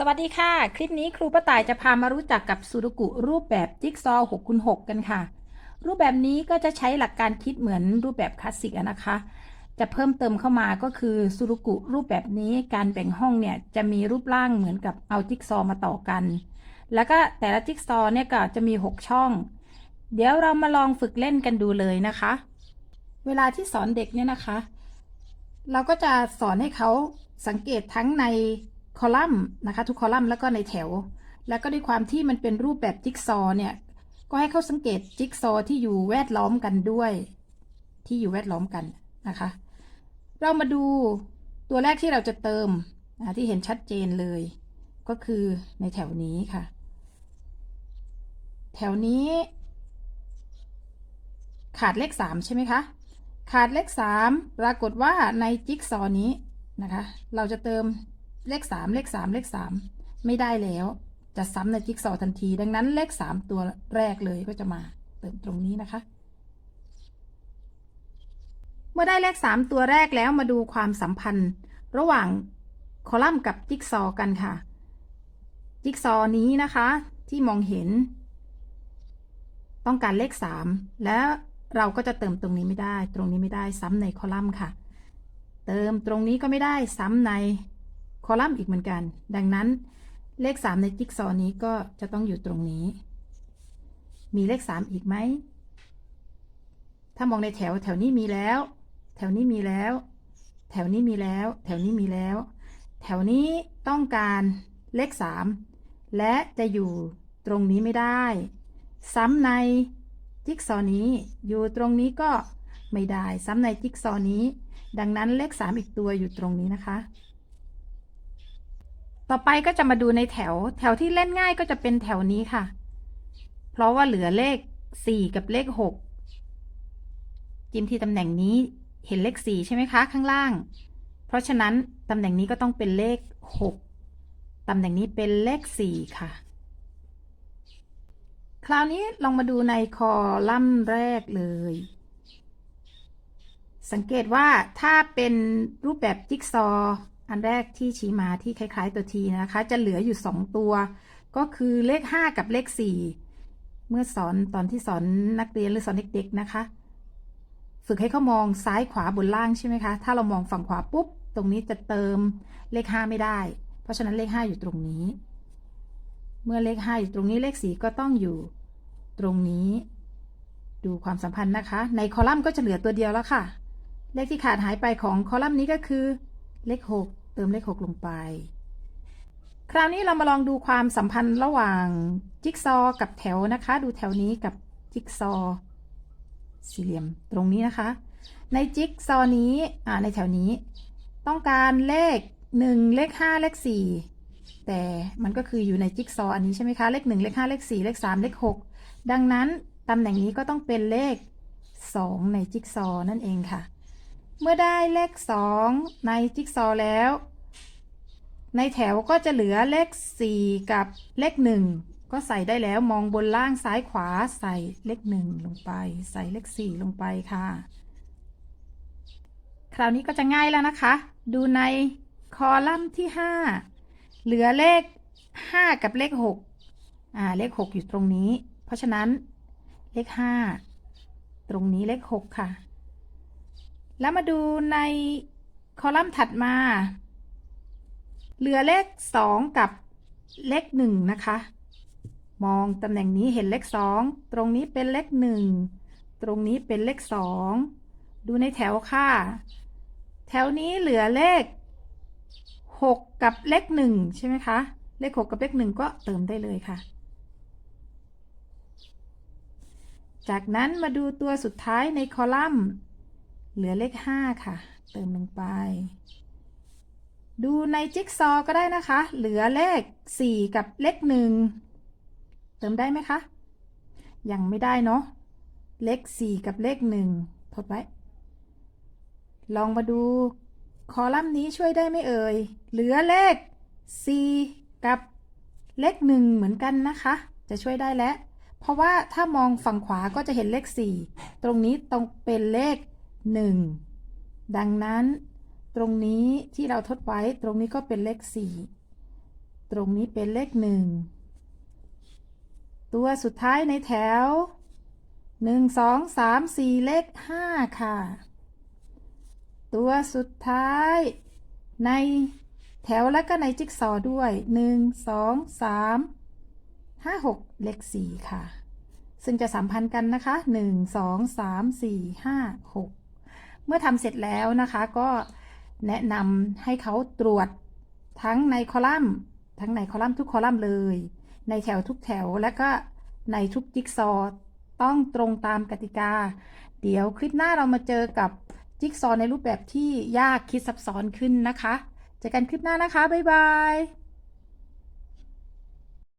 สวัสดีค่ะ คลิปนี้ครูป้าต่ายจะพามารู้จักกับสุรุกุรูปแบบจิ๊กซอว์6คูณ6กันค่ะ รูปแบบนี้ก็จะใช้หลักการคิดเหมือนรูปแบบคลาสสิกนะคะ จะเพิ่มเติมเข้ามาก็คือสุรุกุรูปแบบนี้การแบ่งห้องเนี่ยจะมีรูปร่างเหมือนกับเอาจิ๊กซอว์มาต่อกัน แล้วก็แต่ละจิ๊กซอว์เนี่ยก็จะมี 6 ช่อง เดี๋ยวเรามาลองฝึกเล่นกันดูเลยนะคะ เวลาที่สอนเด็กเนี่ยนะคะ เราก็จะสอนให้เขาสังเกตทั้งใน คอลัมน์นะคะ ทุกคอลัมน์แล้วก็ในแถว แล้วก็ด้วยความที่มันเป็นรูปแบบจิ๊กซอเนี่ย ก็ให้เขาสังเกตจิ๊กซอที่อยู่แวดล้อมกันด้วย ที่อยู่แวดล้อมกันนะคะ เรามาดูตัวแรกที่เราจะเติมนะที่เห็นชัดเจนเลย ก็คือในแถวนี้ค่ะ แถวนี้ ขาดเลขสามใช่ไหมคะ ขาดเลขสามปรากฏว่าในจิ๊กซอนี้นะคะ เราจะเติม เลขสามเลขสามเลขสามไม่ได้แล้ว จะซ้ำในจิ๊กซอว์ทันที ดังนั้นเลขสามตัวแรกเลยก็จะมาเติมตรงนี้นะคะ เมื่อได้เลขสามตัวแรกแล้วมาดูความสัมพันธ์ ระหว่างคอลัมน์กับจิ๊กซอวกันค่ะ จิ๊กซอนี้นะคะที่มองเห็น ต้องการเลขสามแล้วเราก็จะเติมตรงนี้ไม่ได้ ตรงนี้ไม่ได้ซ้ำในคอลัมน์ค่ะ เติมตรงนี้ก็ไม่ได้ซ้ำใน คอลัมน์อีกเหมือนกัน ดังนั้นเลข 3 ในจิ๊กซอว์นี้ก็จะต้องอยู่ตรงนี้ มีเลข 3 อีกไหม ถ้ามองในแถวแถวนี้มีแล้ว แถวนี้มีแล้ว แถวนี้มีแล้ว แถวนี้มีแล้ว แถวนี้ต้องการเลข 3 และจะอยู่ตรงนี้ไม่ได้ ซ้ำในจิ๊กซอว์นี้อยู่ตรงนี้ก็ไม่ได้ ซ้ำในจิ๊กซอว์นี้ ดังนั้นเลข 3 อีกตัวอยู่ตรงนี้นะคะ ต่อไปก็จะมาดูในแถว แถวที่เล่นง่ายก็จะเป็นแถวนี้ค่ะ เพราะว่าเหลือเลข 4 กับเลข 6 จิ้มที่ตำแหน่งนี้เห็นเลข 4 ใช่ไหมคะ ข้างล่าง เพราะฉะนั้นตำแหน่งนี้ก็ต้องเป็นเลข 6 ตำแหน่งนี้เป็นเลข 4 ค่ะ คราวนี้ลองมาดูในคอลัมน์แรกเลย สังเกตว่าถ้าเป็นรูปแบบจิ๊กซอ อันแรกที่ชี้มาที่คล้าย ๆ ตัวทีนะคะ จะเหลืออยู่ 2 ตัว ก็คือเลข 5 กับเลข 4 เมื่อสอนตอนที่สอนนักเรียนหรือสอนเด็กๆนะคะ ฝึกให้เขามองซ้ายขวาบนล่างใช่ไหมคะ ถ้าเรามองฝั่งขวาปุ๊บ ตรงนี้จะเติมเลข 5 ไม่ได้ เพราะฉะนั้นเลข 5 อยู่ตรงนี้ เมื่อเลข 5 อยู่ตรงนี้เลข 4 ก็ต้องอยู่ตรงนี้ ดูความสัมพันธ์นะคะ ในคอลัมน์ก็จะเหลือตัวเดียวแล้วค่ะ เลขที่ขาดหายไปของคอลัมน์นี้ก็คือ เลข6เติมเลข6ลงไป คราวนี้เรามาลองดูความสัมพันธ์ระหว่างจิ๊กซอกับแถวนะคะ ดูแถวนี้กับจิ๊กซอ สี่เหลี่ยมตรงนี้นะคะ ในจิ๊กซอนี้อ่าในแถวนี้ ต้องการเลข1เลข5เลข4แต่มันก็คืออยู่ในจิ๊กซออันนี้ใช่ไหมคะ เลข1เลข5เลข4เลข3เลข6ดังนั้นตำแหน่งนี้ก็ต้องเป็นเลข2ในจิ๊กซอนั่นเองค่ะ เมื่อได้เลข 2 ในจิ๊กซอว์แล้ว ในแถวก็จะเหลือเลข 4 กับเลข 1 ก็ใส่ได้แล้วมองบนล่างซ้ายขวาใส่เลข 1 ลงไป ใส่เลข 4 ลงไปค่ะ คราวนี้ก็จะง่ายแล้วนะคะ ดูในคอลัมน์ที่ 5 เหลือเลข 5 กับเลข 6 อ่า เลข 6 อยู่ตรงนี้ เพราะฉะนั้นเลข 5 ตรงนี้เลข 6 ค่ะ แล้วมาดูในคอลัมน์ถัดมา เหลือเลข 2 กับเลข 1 นะคะ มองตำแหน่งนี้เห็นเลข 2 ตรงนี้เป็นเลข 1 ตรงนี้เป็นเลข 2 ดูในแถวค่ะ แถวนี้เหลือเลข 6 กับเลข 1 ใช่ไหมคะ เลข 6 กับเลข 1 ก็เติมได้เลยค่ะ จากนั้นมาดูตัวสุดท้ายในคอลัมน์ เหลือเลข 5 ค่ะ เติมลงไป ดูในจิ๊กซอว์ก็ได้นะคะ เหลือเลข 4 กับเลข 1 เติมได้ไหมคะ ยังไม่ได้เนาะ เลข 4 กับเลข 1 ทดไว้ ลองมาดูคอลัมน์นี้ช่วยได้ไหมเอ่ย เหลือเลข 4 กับเลข 1 เหมือนกันนะคะ จะช่วยได้แล้ว เพราะว่าถ้ามองฝั่งขวาก็จะเห็นเลข 4 ตรงนี้ตรงเป็นเลข 1 ดังนั้น ตรงนี้ที่เราทดไว้ตรงนี้ก็เป็นเลข 4 ตรงนี้เป็นเลขหนึ่งตัวสุดท้ายในแถวหนึ่งสองสามสี่เลขห้าค่ะ ตัวสุดท้ายในแถวและก็ในจิ๊กซอวด้วยหนึ่งสองสามห้าหกเลขสี่ค่ะ ซึ่งจะสัมพันธ์กันนะคะหนึ่งสองสามสี่ห้าหก เมื่อทำเสร็จแล้วนะคะก็แนะนำให้เขาตรวจทั้งในคอลัมน์ ทั้งในคอลัมน์ทุกคอลัมน์เลย ในแถวทุกแถวและก็ในทุกจิ๊กซอว์ต้องตรงตามกติกา เดี๋ยวคลิปหน้าเรามาเจอกับจิ๊กซอว์ในรูปแบบที่ยากคิดซับซ้อนขึ้นนะคะ เจอกันคลิปหน้านะคะ บ๊ายบาย